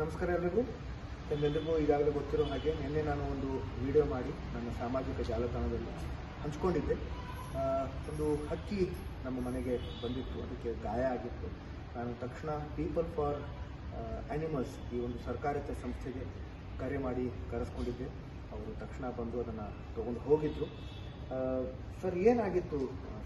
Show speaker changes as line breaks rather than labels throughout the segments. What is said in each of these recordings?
ನಮಸ್ಕಾರ ಎಲ್ಲರಿಗೂ ನಿಮ್ಮೆಲ್ಲರಿಗೂ ಈಗಾಗಲೇ ಗೊತ್ತಿರೋ ಹಾಗೆ ನಿನ್ನೆ ನಾನು ಒಂದು ವಿಡಿಯೋ ಮಾಡಿ ನನ್ನ ಸಾಮಾಜಿಕ ಜಾಲತಾಣದಲ್ಲಿ ಹಂಚ್ಕೊಂಡಿದ್ದೆ. ಒಂದು ಹಕ್ಕಿ ನಮ್ಮ ಮನೆಗೆ ಬಂದಿತ್ತು. ಅದಕ್ಕೆ ಗಾಯ ಆಗಿತ್ತು. ನಾನು ತಕ್ಷಣ ಪೀಪಲ್ ಫಾರ್ ಆ್ಯನಿಮಲ್ಸ್ ಈ ಒಂದು ಸರ್ಕಾರಿತ ಸಂಸ್ಥೆಗೆ ಕರೆ ಮಾಡಿ ಕರೆಸ್ಕೊಂಡಿದ್ದೆ. ಅವರು ತಕ್ಷಣ ಬಂದು ಅದನ್ನು ತೊಗೊಂಡು ಹೋಗಿದ್ರು. ಸರ್, ಏನಾಗಿತ್ತು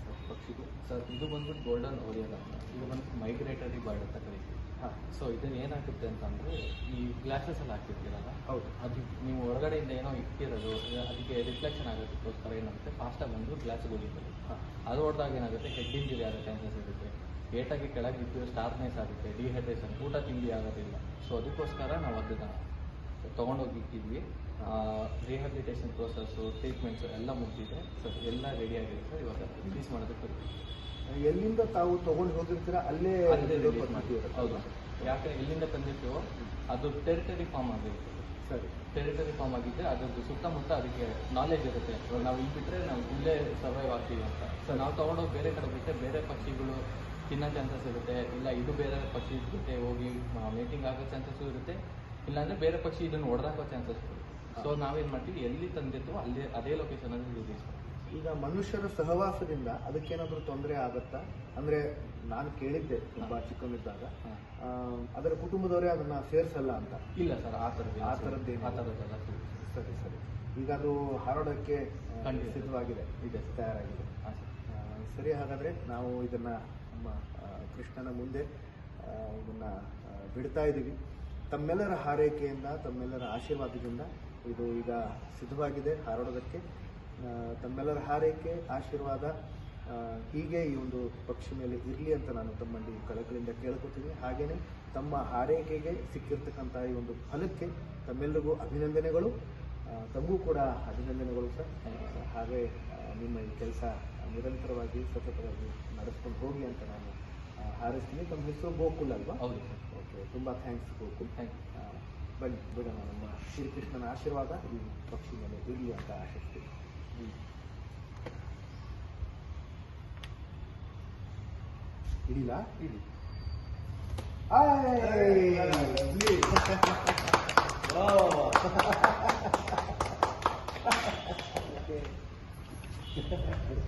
ಸರ್ ಪಕ್ಷಿಗೆ?
ಸರ್, ಇದು ಬಂದ್ಬಿಟ್ಟು ಗೋಲ್ಡನ್ ಓರಿಯಲ್ ಅಂತ. ಇದು ಬಂದ್ಬಿಟ್ಟು ಮೈಗ್ರೇಟರಿ ಬರ್ಡ್ ಅಂತ ಕರಿತೀವಿ.
ಹಾಂ
ಸೊ ಇದನ್ನ ಏನಾಗುತ್ತೆ ಅಂತಂದ್ರೆ ಈ ಗ್ಲಾಸಸ್ ಎಲ್ಲ ಹಾಕಿರ್ತೀರಲ್ಲ?
ಹೌದು.
ಅದು ನೀವು ಹೊರಗಡೆಯಿಂದ ಏನೋ ಇಟ್ಟಿರೋದು ಅದಕ್ಕೆ ರಿಫ್ಲೆಕ್ಷನ್ ಆಗೋದಕ್ಕೋಸ್ಕರ ಏನಾಗುತ್ತೆ? ಫಾಸ್ಟಾಗಿ ಬಂದು ಗ್ಲಾಸ್ ಉಳಿತದೆ
ಹಾಂ.
ಅದು ಹೊಡೆದಾಗ ಏನಾಗುತ್ತೆ? ಹೆಡ್ ಇಂಜುರಿ ಆಗೋ ಚಾನ್ಸಸ್ ಇರುತ್ತೆ. ಏಟಾಗಿ ಕೆಳಗೆ ಬಿದ್ದು ಸ್ಟಾರ್ನೆಸ್ ಆಗುತ್ತೆ ಡಿಹೈಡ್ರೇಷನ್ ಊಟ ತಿಂಡಿ ಆಗೋದಿಲ್ಲ. ಸೊ ಅದಕ್ಕೋಸ್ಕರ ನಾವು ಅದನ್ನು ತೊಗೊಂಡೋಗಿ ಇಟ್ಟಿದ್ವಿ. ರಿಹ್ಯಾಬಿಲಿಟೇಷನ್ ಪ್ರೋಸೆಸ್ಸು ಟ್ರೀಟ್ಮೆಂಟ್ಸು ಎಲ್ಲ ಮುಗಿದಿದೆ. ಸೊ ಎಲ್ಲ ರೆಡಿ ಆಗಿದೆ ಸರ್ ಇವಾಗ ರಿಲೀಸ್ ಮಾಡೋದಕ್ಕೆ
ಎಲ್ಲಿಂದ ತಾವು ತಗೊಂಡು ಹೋಗಿರ್ತೀರ ಅಲ್ಲೇ
ಅಲ್ಲೇ ಮಾಡ್ತೀವಿ. ಹೌದು. ಯಾಕಂದ್ರೆ ಎಲ್ಲಿಂದ ತಂದಿರ್ತೀವೋ ಅದು ಟೆರಿಟರಿ ಫಾರ್ಮ್ ಆಗಿರುತ್ತೆ.
ಸರಿ.
ಟೆರಿಟರಿ ಫಾರ್ಮ್ ಆಗಿದ್ರೆ ಅದ್ರದ್ದು ಸುತ್ತಮುತ್ತ ಅದಕ್ಕೆ ನಾಲೆಜ್ ಇರುತ್ತೆ. ಇವಾಗ ನಾವು ಇಲ್ಲಿ ಬಿಟ್ಟರೆ ನಾವು ಇಲ್ಲೇ ಸರ್ವೈವ್ ಆಗ್ತೀವಿ ಅಂತ. ಸೊ ನಾವು ತಗೊಂಡೋಗಿ ಬೇರೆ ಕಡೆ ಬಿಟ್ಟರೆ ಬೇರೆ ಪಕ್ಷಿಗಳು ತಿನ್ನೋ ಚಾನ್ಸಸ್ ಇರುತ್ತೆ. ಇಲ್ಲ ಇದು ಬೇರೆ ಪಕ್ಷಿ ಜೊತೆ ಹೋಗಿ ಮೀಟಿಂಗ್ ಆಗೋ ಚಾನ್ಸಸ್ಸು ಇರುತ್ತೆ. ಇಲ್ಲಾಂದ್ರೆ ಬೇರೆ ಪಕ್ಷಿ ಇದನ್ನು ಹೊಡೆದಾಕೋ ಚಾನ್ಸಸ್ ಇರುತ್ತೆ. ಸೊ ನಾವೇನು ಮಾಡ್ತೀವಿ? ಎಲ್ಲಿ ತಂದಿರ್ತೀವೋ ಅಲ್ಲಿ ಅದೇ ಲೊಕೇಶನಲ್ಲಿ ರಿಲೀಸ್ ಮಾಡ್ತೀವಿ.
ಈಗ ಮನುಷ್ಯರ ಸಹವಾಸದಿಂದ ಅದಕ್ಕೇನಾದ್ರೂ ತೊಂದರೆ ಆಗತ್ತಾ? ಅಂದ್ರೆ ನಾನು ಕೇಳಿದ್ದೆ ತುಂಬಾ ಚಿಕ್ಕವನಿದ್ದಾಗ. ಅದರ ಕುಟುಂಬದವರೇ ಅದನ್ನ ಸೇರ್ಸಲ್ಲ ಅಂತ.
ಇಲ್ಲ ಸರ್ ಆ ಥರದ್ದು
ಆ ಥರದ್ದೇನು?
ಆ ಥರದ್ದೆಲ್ಲ
ಸರಿ ಸರಿ. ಈಗ ಅದು ಹಾರಾಡೋಕ್ಕೆ. ಸಿದ್ಧವಾಗಿದೆ.
ಇದೆ
ತಯಾರಾಗಿದೆ.
ಸರಿ.
ಹಾಗಾದ್ರೆ ನಾವು ಇದನ್ನ ನಮ್ಮ ಕೃಷ್ಣನ ಮುಂದೆ ಇದನ್ನ ಬಿಡ್ತಾ ಇದ್ದೀವಿ. ತಮ್ಮೆಲ್ಲರ ಹಾರೈಕೆಯಿಂದ ತಮ್ಮೆಲ್ಲರ ಆಶೀರ್ವಾದದಿಂದ ಇದು ಈಗ ಸಿದ್ಧವಾಗಿದೆ ಹಾರಾಡೋದಕ್ಕೆ. ತಮ್ಮೆಲ್ಲರ ಹಾರೈಕೆ ಆಶೀರ್ವಾದ ಹೀಗೆ ಈ ಒಂದು ಪಕ್ಷಿ ಮೇಲೆ ಇರಲಿ ಅಂತ ನಾನು ತಮ್ಮಲ್ಲಿ ಕಳಕಳಿಯಿಂದ ಕೇಳ್ಕೊತೀನಿ. ಹಾಗೆಯೇ ತಮ್ಮ ಹಾರೈಕೆಗೆ ಸಿಕ್ಕಿರ್ತಕ್ಕಂಥ ಈ ಒಂದು ಫಲಕ್ಕೆ ತಮ್ಮೆಲ್ಲರಿಗೂ ಅಭಿನಂದನೆಗಳು. ತಮಗೂ ಕೂಡ ಅಭಿನಂದನೆಗಳು ಸರ್. ಹಾಗೆ ನಿಮ್ಮ ಈ ಕೆಲಸ ನಿರಂತರವಾಗಿ ಸತತವಾಗಿ ನಡೆಸ್ಕೊಂಡು ಹೋಗಿ ಅಂತ ನಾನು ಹಾರೈಸ್ತೀನಿ. ತಮ್ಮ ಹೆಸರು ಗೋಕುಲ್ ಅಲ್ವಾ?
ಹೌದು ಸರ್.
ಓಕೆ ತುಂಬ ಥ್ಯಾಂಕ್ಸ್ ಗೋಕುಲ್.
ಥ್ಯಾಂಕ್ ಯು
ಆ, ಬನ್ನಿ ಬಿಡೋಣ ನಮ್ಮ ಶ್ರೀಕೃಷ್ಣನ ಆಶೀರ್ವಾದ ಈ ಪಕ್ಷಿ ಮೇಲೆ ಇರಲಿ ಅಂತ ಆಶಿಸ್ತೀನಿ. ಇಡಿಲ್ಲ
ಇಡಿ
ಹಾಂ